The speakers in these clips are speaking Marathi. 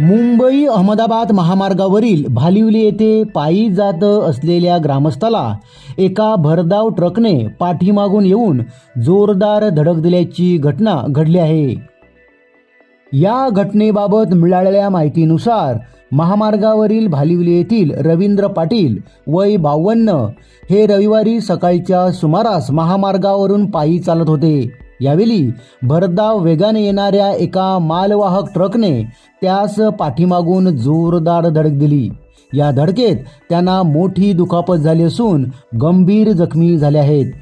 मुंबई अहमदाबाद महामार्गावरील भालिवली येथे पायी जात असलेल्या ग्रामस्थाला एका भरधाव ट्रकने पाठीमागून येऊन जोरदार धडक दिल्याची घटना घडली आहे. या घटनेबाबत मिळालेल्या माहितीनुसार महामार्गावरील भालिवली येथील रवींद्र पाटील वय बावन्न हे रविवारी सकाळच्या सुमारास महामार्गावरून पायी चालत होते. यावेळी भरधाव वेगाने येणाऱ्या एका मालवाहक ट्रकने त्यास पाठीमागून जोरदार धडक दिली. या धडकेत त्यांना मोठी दुखापत झाली असून गंभीर जखमी झाले आहेत.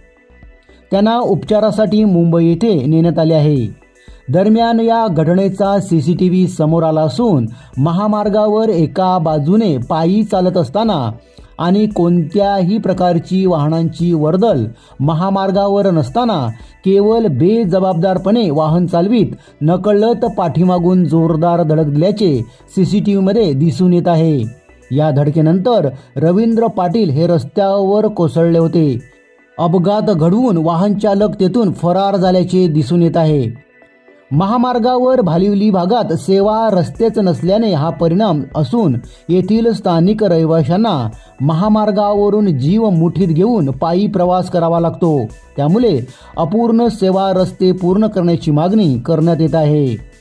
त्यांना उपचारासाठी मुंबई येथे नेण्यात आले आहे. दरम्यान या घटनेचा सी सी टी व्ही समोर आला असून महामार्गावर एका बाजूने पायी चालत असताना आणि कोणत्याही प्रकारची वाहनांची वर्दळ महामार्गावर नसताना केवळ बेजबाबदारपणे वाहन चालवीत नकळत पाठीमागून जोरदार धडक दिल्याचे सी सी टी व्हीमध्ये दिसून येत आहे. या धडकेनंतर रवींद्र पाटील हे रस्त्यावर कोसळले होते. अपघात घडवून वाहन चालक तेथून फरार झाल्याचे दिसून येत आहे. महामार्गावर भालिवली भागात सेवा रस्तेच नसल्याने हा परिणाम असून येथील स्थानिक रहिवाशांना महामार्गावरून जीव मुठीत घेऊन पायी प्रवास करावा लागतो. त्यामुळे अपूर्ण सेवा रस्ते पूर्ण करण्याची मागणी करण्यात येत आहे.